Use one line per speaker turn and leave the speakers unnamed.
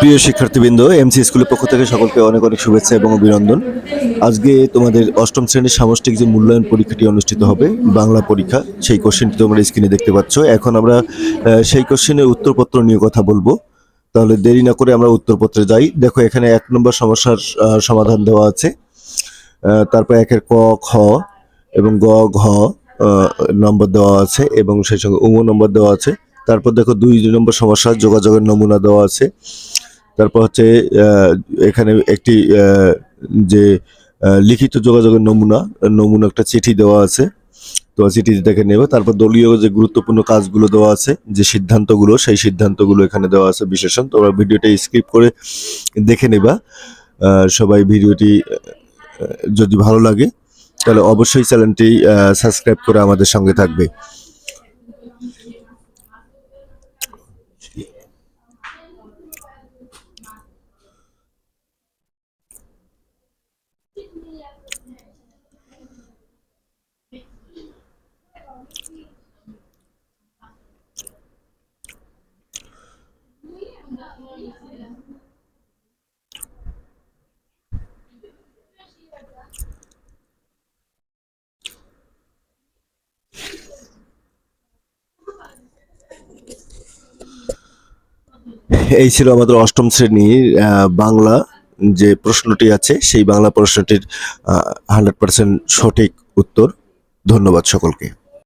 প্রিয় শিক্ষার্থীবৃন্দ এমসি স্কুলের পক্ষ থেকে সকলকে অনেক অনেক শুভেচ্ছা এবং অভিনন্দন। আজকে তোমাদের অষ্টম শ্রেণির সামষ্টিক যে মূল্যায়ন পরীক্ষাটি অনুষ্ঠিত হবে, বাংলা পরীক্ষা, সেই কোশ্চেনটি তোমরা স্ক্রিনে দেখতে পাচ্ছ। এখন আমরা সেই কোশ্চেনের উত্তরপত্র নিয়ে কথা বলব। তাহলে দেরি না করে আমরা উত্তরপত্রে যাই। দেখো, এখানে এক নম্বর সমস্যার সমাধান দেওয়া আছে। তারপর একের ক, খ এবং গ, ঘ নম্বর দেওয়া আছে এবং সেই সঙ্গে উম, নম্বর দেওয়া আছে। তারপর দেখো দুই নম্বর সমস্যা, যোগাযোগের নমুনা দেওয়া আছে। তারপর হচ্ছে এখানে একটি যে লিখিত যোগাযোগের নমুনা নমুনা একটা চিঠি দেওয়া আছে। তো চিঠি দেখে নেবে। তারপর দলীয় যে গুরুত্বপূর্ণ কাজগুলো দেওয়া আছে, যে সিদ্ধান্তগুলো, সেই সিদ্ধান্তগুলো এখানে দেওয়া আছে বিশেষণ। তোমরা ভিডিওটা স্কিপ করে দেখে নেবা। সবাই ভিডিওটি যদি ভালো লাগে, তাহলে অবশ্যই চ্যানেলটি সাবস্ক্রাইব করে আমাদের সঙ্গে থাকবে। এই ছিল আমাদের অষ্টম শ্রেণির বাংলা যে প্রশ্নটি আছে, সেই বাংলা প্রশ্নটির হান্ড্রেড পার্সেন্ট সঠিক উত্তর। ধন্যবাদ সকলকে।